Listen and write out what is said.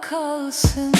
kalsın.